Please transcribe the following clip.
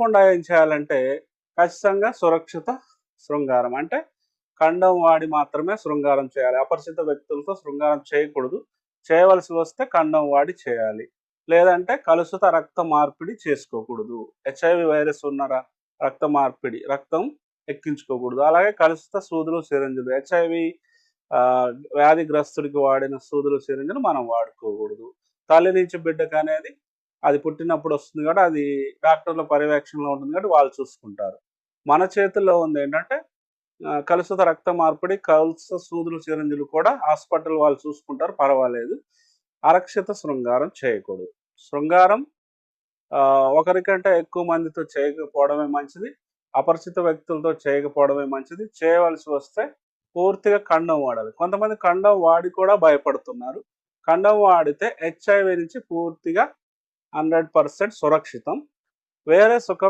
తప్పకుండా ఏం చేయాలంటే ఖచ్చితంగా సురక్షిత శృంగారం. అంటే ఖండం వాడి మాత్రమే శృంగారం చేయాలి. అపరిచిత వ్యక్తులతో శృంగారం చేయకూడదు. చేయవలసి వస్తే ఖండం వాడి చేయాలి. లేదంటే కలుషిత రక్త మార్పిడి చేసుకోకూడదు. హెచ్ఐవి వైరస్ ఉన్న రక్త మార్పిడి రక్తం ఎక్కించుకోకూడదు. అలాగే కలుషిత సూదులు సిరంజులు హెచ్ఐవి వ్యాధిగ్రస్తుడికి వాడిన సూదులు సిరంజులు మనం వాడుకోకూడదు. తల్లి నుంచి బిడ్డకు అనేది అది పుట్టినప్పుడు వస్తుంది కాబట్టి అది డాక్టర్ల పర్యవేక్షణలో ఉంటుంది కాబట్టి వాళ్ళు చూసుకుంటారు. మన చేతుల్లో ఉంది ఏంటంటే కలుషిత రక్త మార్పిడి కలుషిత సూదులు చిరంజీలు కూడా హాస్పిటల్ వాళ్ళు చూసుకుంటారు పర్వాలేదు. అరక్షిత శృంగారం చేయకూడదు. శృంగారం ఒకరికంటే ఎక్కువ మందితో చేయకపోవడమే మంచిది అపరిచిత వ్యక్తులతో చేయకపోవడమే మంచిది. చేయవలసి వస్తే పూర్తిగా కండం వాడాలి. కొంతమంది కండం వాడి కూడా భయపడుతున్నారు. కండం వాడితే హెచ్ఐవి నుంచి పూర్తిగా హండ్రెడ్ పర్సెంట్ సురక్షితం. వేరే సుఖ